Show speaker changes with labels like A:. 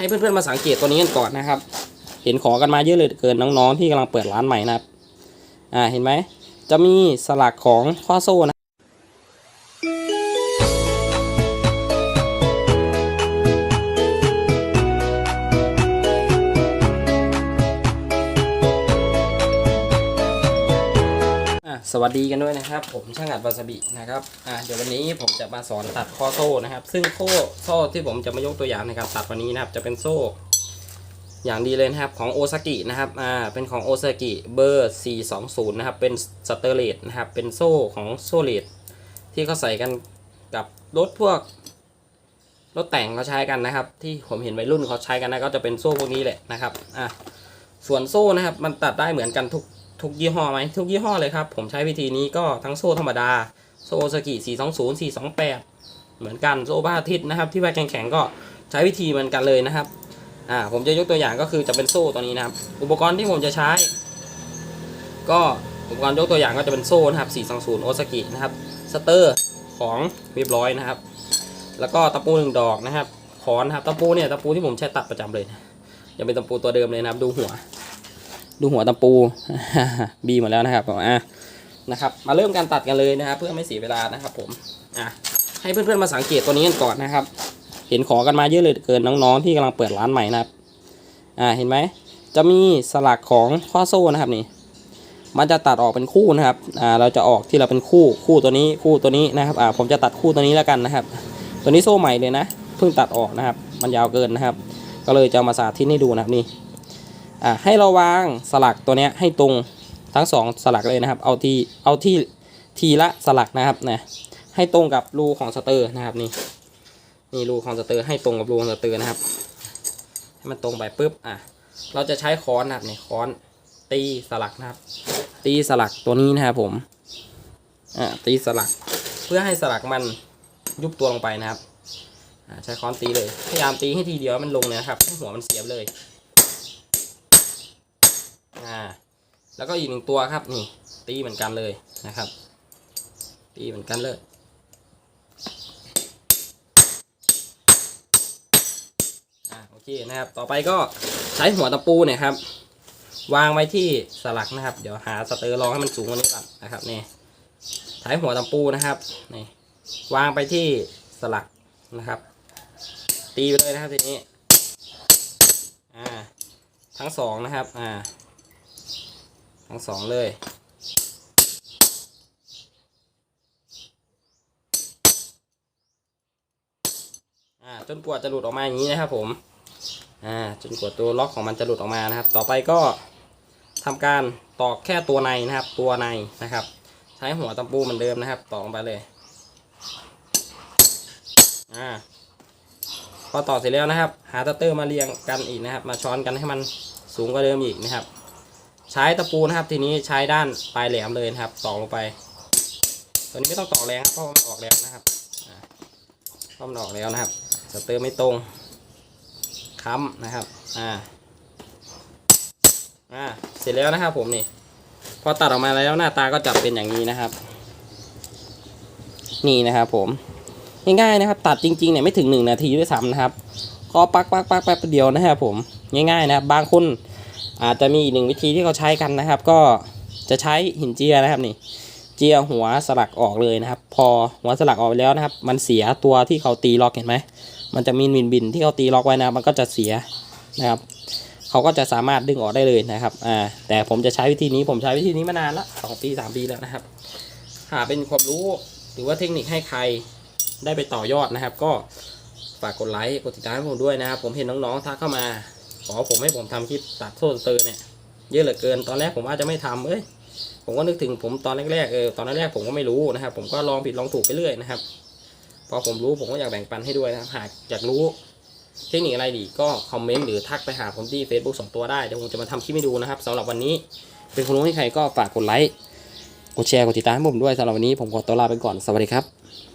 A: ให้เพื่อนๆมาสังเกตตัวนี้กันก่อนนะครับ เห็นขอกันมาเยอะเลยเกินน้องๆที่กำลังเปิดร้านใหม่นะครับ อ่าเห็นไหมจะมีสลักของข้อโซ่นะ สวัสดีกันด้วยนะครับ ผมช่างอัดวาซาบินะครับอะเดี๋ยววันนี้ผมจะมาสอนตัดข้อโซ่นะครับ ซึ่งโซ่โซ่ที่ผมจะมายกตัวอย่างในการตัดวันนี้นะครับจะเป็นโซ่ อย่างดีเลยนะครับของโอซากินะครับอ่าเป็นของโอซากิเบอร์ 420 นะครับ เป็นสเตอร์เลตนะครับเป็นโซ่ของโซ่เลตที่เขาใส่กันกับรถพวกรถแต่งเขาใช้กันนะครับ ที่ผมเห็นวัยรุ่นเขาใช้กันนะก็จะเป็นโซ่พวกนี้แหละนะครับอะส่วนโซ่นะครับมันตัดได้เหมือนกันทุก ทุกยี่ห้อไหมทุกยี่ห้อเลยครับ ผมใช้วิธีนี้ก็ทั้งโซ่ธรรมดา โซ่โอซากิ420 428 เหมือนกันโซ่บ้าทิตย์นะครับ ที่ว่าแข็งๆก็ใช้วิธีเหมือนกันเลยนะครับอ่าผมจะยกตัวอย่างก็คือจะเป็นโซ่ตัวนี้นะครับ อุปกรณ์ที่ผมจะใช้ ก็อุปกรณ์ยกตัวอย่างก็จะเป็นโซ่นะครับ 420 โอซากินะครับสเตอร์ของเรียบร้อยนะครับ แล้วก็ตะปูหนึ่งดอกนะครับขอนนะครับตะปูเนี่ยตะปูที่ผมใช้ตัดประจำเลยนะยังเป็นตะปูตัวเดิมเลยนะครับ ดูหัว ดูหัวตะปูบีหมดแล้วนะครับอะนะครับ มาเริ่มการตัดกันเลยนะครับ เพื่อไม่เสียเวลานะครับ ผมอะให้เพื่อนๆมาสังเกตตัวนี้กันก่อนนะครับ เห็นขอกันมาเยอะเลยเกินน้องๆที่กำลังเปิดร้านใหม่นะครับอ่าเห็นไหมจะมีสลักของข้อโซ่นะครับนี่ มันจะตัดออกเป็นคู่นะครับอ่าเราจะออกที่เราเป็นคู่คู่ตัวนี้คู่ตัวนี้นะครับอ่าผมจะตัดคู่ตัวนี้แล้วกันนะครับ ตัวนี้โซ่ใหม่เลยนะเพิ่งตัดออกนะครับ มันยาวเกินนะครับ ก็เลยจะมาสาธิตให้ดูนะครับนี่ อ่าให้เราวางสลักตัวเนี้ยให้ตรงทั้งสองสลักเลยนะครับ เอาที่เอาที่ทีละสลักนะครับนะให้ตรงกับรูของสเตอร์นะครับนี่นี่รูของสเตอร์ให้ตรงกับรูของสเตอร์นะครับ ให้มันตรงไปปุ๊บอะเราจะใช้ค้อนนะครับนี่ค้อนตีสลักนะครับ ตีสลักตัวนี้นะครับผมอ่าตีสลักเพื่อให้สลักมันยุบตัวลงไปนะครับอ่าใช้ค้อนตีเลยพยายามตีให้ทีเดียวมันลงเลยนะครับให้หัวมันเสียบเลย อ่าแล้วก็อีกหนึ่งตัวครับนี่ตีเหมือนกันเลยนะครับ ตีเหมือนกันเลยอ่าโอเคนะครับ ต่อไปก็ใช้หัวตะปูเนี่ยครับ วางไว้ที่สลักนะครับ เดี๋ยวหาสเตอร์รองให้มันสูงกว่านี้ก่อนนะครับนี่ใช้หัวตะปูนะครับนี่วางไปที่สลักนะครับ ตีไปเลยนะครับทีนี้อ่าทั้งสองนะครับอ่า ทั้งสองเลยอ่าจนกว่าจะหลุดออกมาอย่างนี้นะครับผมอ่าจนกว่าตัวล็อกของมันจะหลุดออกมานะครับ ต่อไปก็ทำการตอกแค่ตัวในนะครับ ตัวในนะครับ ใช้หัวตะปูเหมือนเดิมนะครับ ตอกลงไปเลยอ่าพอต่อเสร็จแล้วนะครับ หาตะเตอร์มาเรียงกันอีกนะครับ มาช้อนกันให้มันสูงกว่าเดิมอีกนะครับ ใช้ตะปูนะครับ ทีนี้ใช้ด้านปลายแหลมเลยนะครับตอกลงไป ตัวนี้ไม่ต้องตอกแรงครับเพราะมันออกแล้วนะครับเพราะมันออกแล้วนะครับสเตอร์ไม่ตรงค้ำนะครับอ่าอ่าเสร็จแล้วนะครับผมนี่พอตัดออกมาแล้วหน้าตาก็จะเป็นอย่างนี้นะครับ นี่นะครับผมง่ายๆนะครับ ตัดจริงๆเนี่ยไม่ถึงหนึ่งนาทีด้วยซ้ำนะครับ ก็ปักปักปักแป๊บเดียวนะครับผมง่ายๆนะครับบางคน อาจจะมีอีกหนึ่งวิธีที่เขาใช้กันนะครับ ก็จะใช้หินเจียนะครับนี่เจียหัวสลักออกเลยนะครับ พอหัวสลักออกไปแล้วนะครับ มันเสียตัวที่เขาตีล็อกเห็นไหมมันจะมีบินบินที่เขาตีล็อกไว้นะมันก็จะเสียนะครับเขาก็จะสามารถดึงออกได้เลยนะครับอ่าแต่ผมจะใช้วิธีนี้ผมใช้วิธีนี้มานานละสองปีสามปีแล้วนะครับ หาเป็นความรู้หรือว่าเทคนิคให้ใครได้ไปต่อยอดนะครับ ก็ฝากกดไลค์กดติดตามผมด้วยนะครับ ผมเห็นน้องๆทักเข้ามา อผมให้ผมทำคลิปตัดโซ่สเตอร์เนี่ยเยอะเหลือเกินตอนแรกผมอาจจะไม่ทำเอ้ยผมก็นึกถึงผมตอนแรกๆเออตอนแรกๆผมก็ไม่รู้นะครับ ผมก็ลองผิดลองถูกไปเรื่อยนะครับพอผมรู้ผมก็อยากแบ่งปันให้ด้วยนะครับหากอยากรู้เทคนิคอะไรดีก็คอมเมนต์หรือทักไปหาผมที่ Facebook ส่วนตัวได้เดี๋ยวผมจะมาทำคลิปให้ดูนะครับสำหรับวันนี้ เป็นคนรู้ให้ใครก็ฝากกดไลค์กดแชร์กดติดตามให้ผมด้วยสำหรับวันนี้ผมขอตัวลาไปก่อนสวัสดีครับ